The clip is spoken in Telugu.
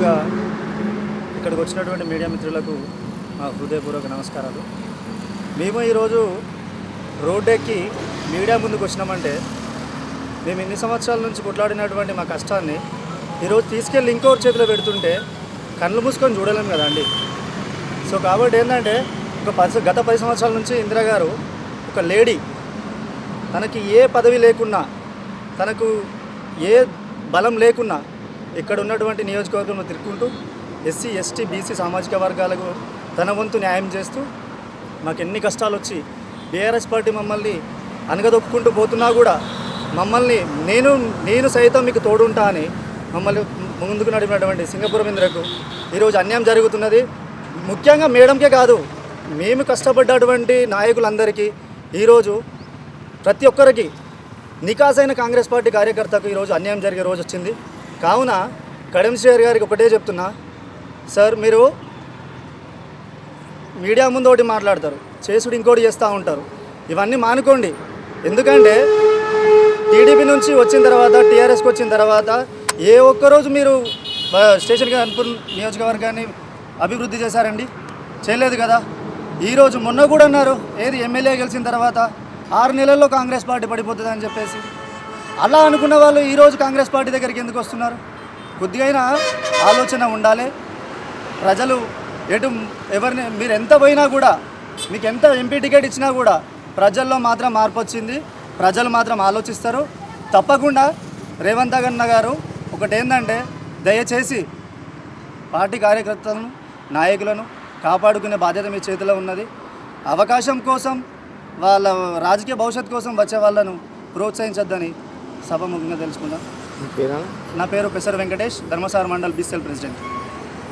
ముందుగా ఇక్కడికి వచ్చినటువంటి మీడియా మిత్రులకు మా హృదయపూర్వక నమస్కారాలు. మేము ఈరోజు రోడ్డెక్కి మీడియా ముందుకు వచ్చినామంటే మేము ఇన్ని సంవత్సరాల నుంచి కొట్లాడినటువంటి మా కష్టాన్ని ఈరోజు తీసుకెళ్ళి ఇంకోటి చేతిలో పెడుతుంటే కళ్ళు మూసుకొని చూడలేం కదా అండి. సో కాబట్టి ఏంటంటే ఒక పది గత పది సంవత్సరాల నుంచి ఇందిరా గారు ఒక లేడీ. తనకి ఏ పదవి లేకున్నా తనకు ఏ బలం లేకున్నా ఇక్కడ ఉన్నటువంటి నియోజకవర్గంలో తిరుక్కుంటూ ఎస్సీ ఎస్టీ బీసీ సామాజిక వర్గాలకు తన వంతు న్యాయం చేస్తూ మాకు ఎన్ని కష్టాలు వచ్చి బీఆర్ఎస్ పార్టీ మమ్మల్ని అనగదొక్కుంటూ పోతున్నా కూడా మమ్మల్ని నేను నేను సైతం మీకు తోడుంటా అని మమ్మల్ని ముందుకు నడిపినటువంటి సింగపూర్ ఇంద్రకు ఈరోజు అన్యాయం జరుగుతున్నది. ముఖ్యంగా మేడంకే కాదు మేము కష్టపడ్డటువంటి నాయకులందరికీ ఈరోజు ప్రతి ఒక్కరికి నికాసైన కాంగ్రెస్ పార్టీ కార్యకర్తకు ఈరోజు అన్యాయం జరిగే రోజు వచ్చింది. కావున కడియం శ్రేయర్ గారికి ఒకటే చెప్తున్నా. సార్ మీరు మీడియా ముందు ఒకటి మాట్లాడతారు. చేసుడు ఇంకోటి చేస్తూ ఉంటారు. ఇవన్నీ మానుకోండి. ఎందుకంటే టీడీపీ నుంచి వచ్చిన తర్వాత టీఆర్ఎస్కి వచ్చిన తర్వాత ఏ ఒక్కరోజు మీరు స్టేషన్ కనుపూర్ నియోజకవర్గాన్ని అభివృద్ధి చేశారండి? చేయలేదు కదా? ఈరోజు మొన్న కూడా అన్నారు ఏది ఎమ్మెల్యే గెలిచిన తర్వాత ఆరు నెలల్లో కాంగ్రెస్ పార్టీ పడిపోతుంది అని చెప్పేసి. అలా అనుకున్న వాళ్ళు ఈరోజు కాంగ్రెస్ పార్టీ దగ్గరికి ఎందుకు వస్తున్నారు? కొద్దిగా ఆలోచన ఉండాలి. ప్రజలు ఎటు ఎవరిని మీరు ఎంత పోయినా కూడా మీకు ఎంత ఎంపీ టికెట్ ఇచ్చినా కూడా ప్రజల్లో మాత్రం మార్పు వచ్చింది. ప్రజలు మాత్రం ఆలోచిస్తారు. తప్పకుండా రేవంత్ అగన్న గారు ఒకటి ఏంటంటే దయచేసి పార్టీ కార్యకర్తలను నాయకులను కాపాడుకునే బాధ్యత మీ చేతిలో ఉన్నది. అవకాశం కోసం వాళ్ళ రాజకీయ భవిష్యత్తు కోసం వచ్చే వాళ్ళను ప్రోత్సహించొద్దని సభ ముఖ్యంగా తెలుసుకుందాం నా పేరు పెసర్ Venkatesh ధర్మసార mandal B C L president.